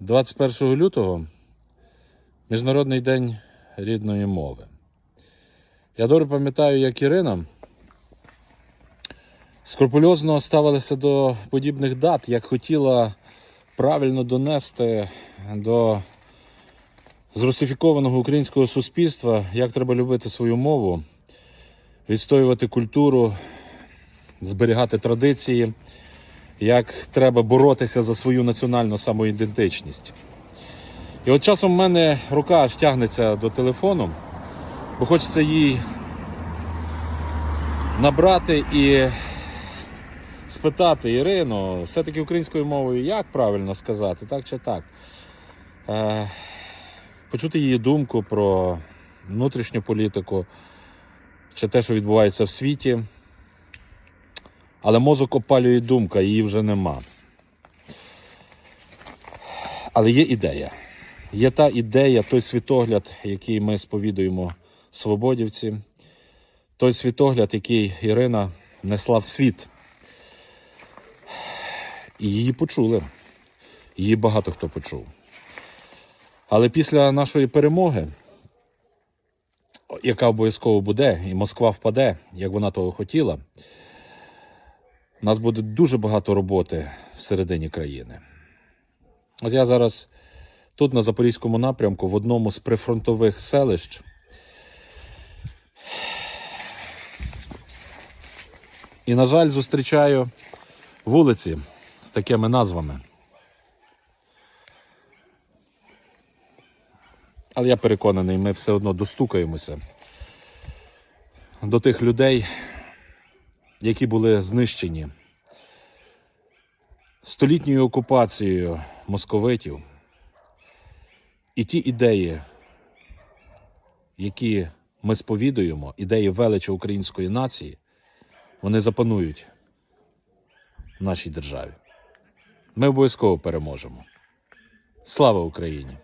21 лютого Міжнародний день рідної мови. Я добре пам'ятаю, як Ірина скрупульозно ставилася до подібних дат, як хотіла правильно донести до зрусифікованого українського суспільства, як треба любити свою мову, відстоювати культуру, зберігати традиції, як треба боротися за свою національну самоідентичність. І от часом в мене рука аж до телефону, бо хочеться їй набрати і спитати Ірину, все-таки українською мовою, як правильно сказати, так чи так. Е, почути її думку про внутрішню політику, чи те, що відбувається в світі. Але мозок опалює думка, її вже нема. Але є ідея. Є та ідея, той світогляд, який ми сповідуємо свободівці, той світогляд, який Ірина несла в світ. І її почули. Її багато хто почув. Але після нашої перемоги, яка обов'язково буде, і Москва впаде, як вона того хотіла, у нас буде дуже багато роботи всередині країни. От я зараз тут, на Запорізькому напрямку, в одному з прифронтових селищ. І, на жаль, зустрічаю вулиці з такими назвами. Але я переконаний, ми все одно достукаємося до тих людей, які були знищені столітньою окупацією московитів. І ті ідеї, які ми сповідуємо, ідеї величі української нації, вони запанують в нашій державі. Ми обов'язково переможемо. Слава Україні!